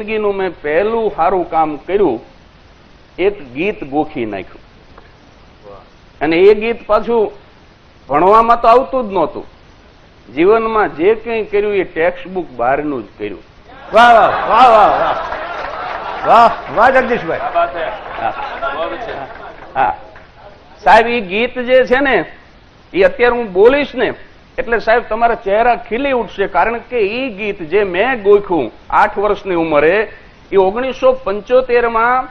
જિંદગીનું મેં પહેલું સારું કામ કર્યું એક ગીત ગોખી નાખ્યું. અને એ ગીત પાછું ભણવામાં તો આવતું જ નહોતું. જીવનમાં જે કંઈ કર્યું એ ટેક્સ્ટ બુક બહારનું જ કર્યું. વાહ વાહ વાહ વાહ વાહ. વાહ વાહ જગદીશભાઈ. હા. સાહેબ એ ગીત જે છે ને એ અત્યારે હું બોલીશ ને એટલે સાહેબ, તમારા ચહેરા ખીલી ઉઠશે, કારણ કે એ ગીત જે મેં ગોખ્યું આઠ વર્ષની ઉંમરે, એ ઓગણીસો પંચોતેરમાં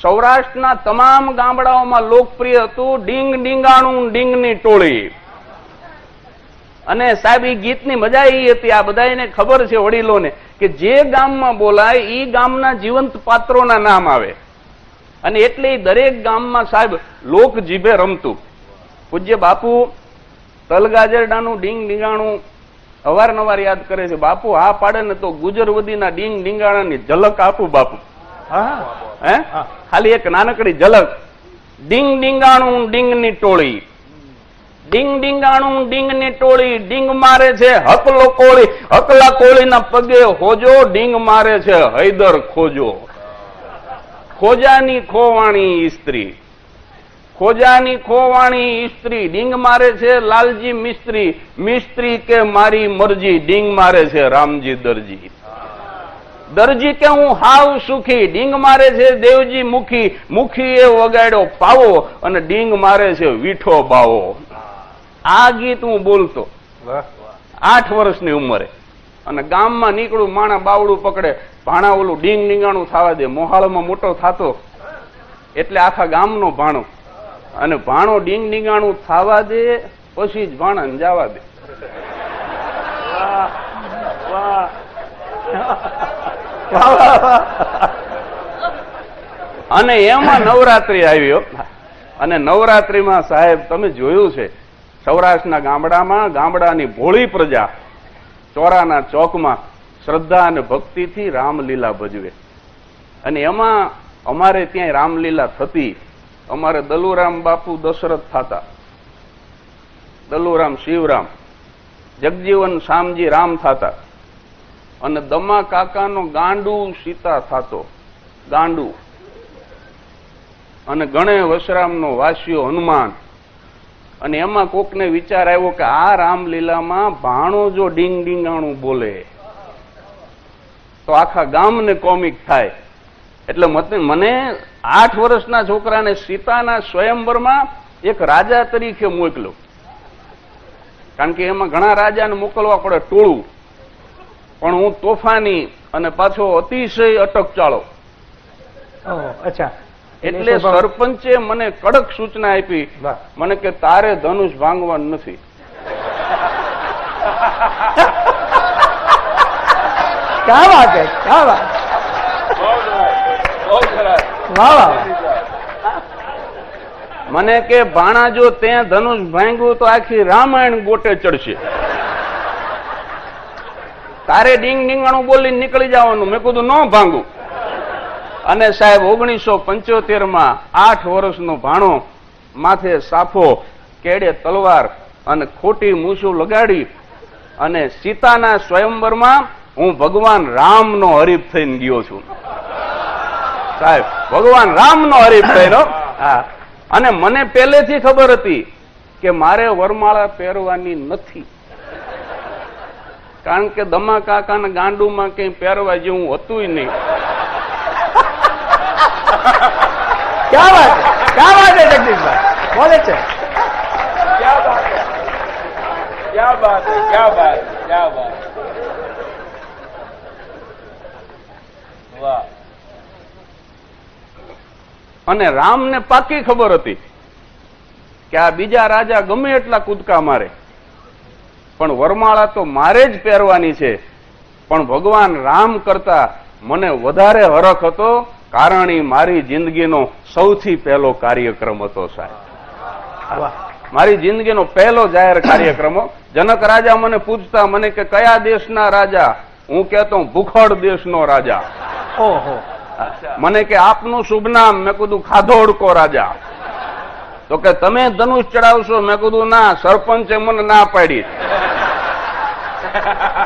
સૌરાષ્ટ્રના તમામ ગામડાઓમાં લોકપ્રિય હતું ડીંગ ડીંગાણું ડીંગની ટોળી. અને સાહેબ એ ગીતની મજા એ હતી, આ બધાને ખબર છે વડીલોને, કે જે ગામમાં બોલાય એ ગામના જીવંત પાત્રોના નામ આવે. અને એટલે દરેક ગામમાં સાહેબ લોક જીભે રમતું. પૂજ્ય બાપુ તલગાજરડાનું ડીંગ ડીંગાણું અવારનવાર યાદ કરે છે. બાપુ હા પાડે ને તો ગુજરવદીના ડીંગ ડીંગાણાની ઝલક આપું બાપુ. હે ખાલી એક નાનકડી ઝલક. ડીંગ ડીંગાણું ડીંગની ટોળી. ડીંગ ડીંગાણું ડીંગની ટોળી. ડીંગ મારે છે હકલો કોળી. હકલા કોળીના પગે હોજો ડીંગ મારે છે હૈદર ખોજો. ખોજાની ખોવાણી સ્ત્રી ખોજાની ખોવાણી ઇસ્ત્રી ડીંગ મારે છે લાલજી મિસ્ત્રી મિસ્ત્રી કે મારી મરજી ડીંગ મારે છે રામજી દરજી. દરજી કે હું હાવ સુખી ડીંગ મારે છે દેવજી મુખી મુખી એ વગાડ્યો પાવો અને ડીંગ મારે છે વીઠો બાવો. આ ગીત હું બોલતો. આઠ વર્ષની ઉંમરે. અને ગામમાં નીકળું માણા બાવડું પકડે ભાણા ઓલું ડીંગ નીંગાણું થવા દે મોહાળમાં મોટો થતો. એટલે આખા ગામનો ભાણો. અને ભાણો ડીંગ ડીંગાણું થવા દે, પછી જ ભાણન જવા દે. અને એમાં નવરાત્રી આવ્યો અને નવરાત્રીમાં સાહેબ, તમે જોયું છે, સૌરાષ્ટ્રના ગામડામાં ગામડાની ભોળી પ્રજા ચોરાના ચોકમાં શ્રદ્ધા અને ભક્તિથી રામલીલા ભજવે. અને એમાં અમારે ત્યાં રામલીલા થતી અમારે દલુરામ બાપુ દશરથ થતા. દલુરામ શિવરામ, જગજીવન શામજી રામ થતા. અને દમા કાકાનો ગાંડુ સીતા થતો. ગાંડુ. અને ગણે વશરામનો વાસ્યો હનુમાન. અને એમાં કોકને વિચાર આવ્યો કે આ રામલીલામાં ભાણો જો ડીંગ ડીંગાણું બોલે. તો આખા ગામને કોમિક થાય. એટલે મને આઠ વર્ષના છોકરાને સીતાના સ્વયંવરમાં એક રાજા તરીકે મોકલ્યો. કારણ કે એમાં ઘણા રાજાને મોકલવા પડે ટોળું. પણ હું તોફાની અને પાછો અતિશય અટકચાળો અચ્છા. એટલે સરપંચે મને કડક સૂચના આપી. મને કે તારે ધનુષ ભાંગવાનું નથી. ક્યાં વાત ક્યાં વાત? મને કે ભાણા જો તે ધનુષ ભાંગ્યું તો આખી રામાયણ ગોટે ચડશે. તારે ડીંગ ડીંગાણું બોલી નીકળી જવાનું. મેં કીધું, ન ભાંગું. અને સાહેબ, ઓગણીસો પંચોતેરમાં આઠ વર્ષનો ભાણો માથે સાફો, કેડે તલવાર અને ખોટી મૂછું લગાડી અને સીતાના સ્વયંવરમાં હું ભગવાન રામનો હરીફ થઈને ગયો છું. સાહેબ ભગવાન રામનો હરીફ પહેરો અને મને પહેલેથી ખબર હતી કે મારે વરમાળા પહેરવાની નથી. કારણ કે દમા કાકા ને ગાંડુમાં કઈ પહેરવા જેવું હતું નહીં. ક્યાં વાત ક્યાં વાત છે જગદીશભાઈ? બોલે છે. ક્યાં વાત ક્યાં વાત ક્યાં વાત ક્યાં વાત અને રામને પાકી ખબર હતી કે આ બીજા રાજા ગમે એટલા કૂદકા મારે. પણ વરમાળા તો મારે જ પહેરવાની છે. પણ ભગવાન રામ કરતા મને વધારે હરખ હતો કારણ મારી જિંદગીનો સૌથી પહેલો કાર્યક્રમ હતો સાહેબ. મારી જિંદગીનો પહેલો જાહેર કાર્યક્રમ જનક રાજા મને પૂછતા મને કે કયા દેશના રાજા? હું કહેતો ભૂખડ દેશનો રાજા. ઓહો. મને કે આપનું શુભ નામ, મેં કીધું ખાધોડકો રાજા. તો કે તમે ધનુષ ચડાવશો, મેં કીધું ના, સરપંચે મને ના પાડી.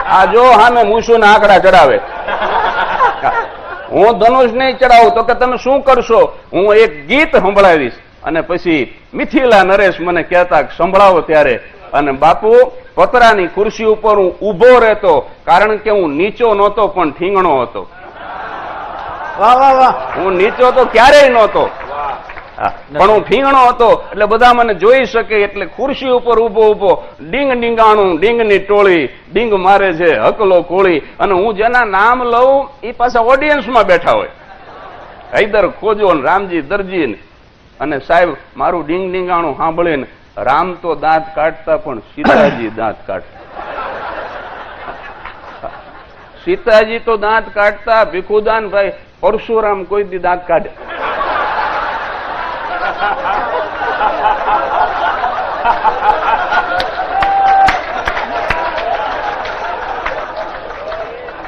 આ જો હામે મૂસુના આંકડા ચડાવે. હું ધનુષ નહીં ચડાવું, તો કે તમે શું કરશો? હું એક ગીત સંભળાવીશ. અને પછી મિથિલા નરેશ મને કહેતા સંભળાવો ત્યારે. અને બાપુ, પતરાની ખુરશી ઉપર હું ઊભો રહેતો, કારણ કે હું નીચો નહોતો, પણ ઠીંગણો હતો. હું નીચો તો ક્યારેય નહોતો. પણ હું ઠીંગણો હતો, એટલે બધા મને જોઈ શકે એટલે ખુરશી ઉપર ઊભો ઊભો ડીંગ ડીંગાણું, ડીંગની ટોળી, ડીંગ મારે છે, હકલો કોળી, અને હું જેના નામ લઉં, એ પાછા ઓડિયન્સમાં બેઠા હોય. હૈદર ખોજો ને રામજી દરજી ને અને સાહેબ, મારું ડીંગ ડીંગાણું સાંભળીને, રામ તો દાંત કાઢતા, પણ સીતાજી દાંત કાઢતા. સીતાજી તો દાંત કાઢતા ભીખુદાન ભાઈ પરશુરામ કોઈ દી દાંત કાઢે.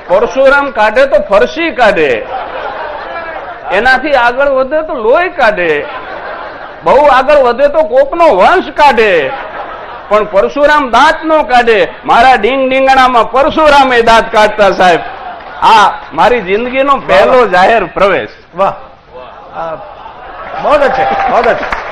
પરશુરામ કાઢે તો ફરસી કાઢે. એનાથી આગળ વધે તો લોહી કાઢે. બહુ આગળ વધે તો કોકનો વંશ કાઢે. પણ પરશુરામ દાંત નો કાઢે. મારા ડીંગ ડીંગણામાં પરશુરામે દાંત કાઢતા સાહેબ. આ મારી જિંદગીનો પહેલો જાહેર પ્રવેશ. વાહ. બહુ જ છે બહુ જ છે.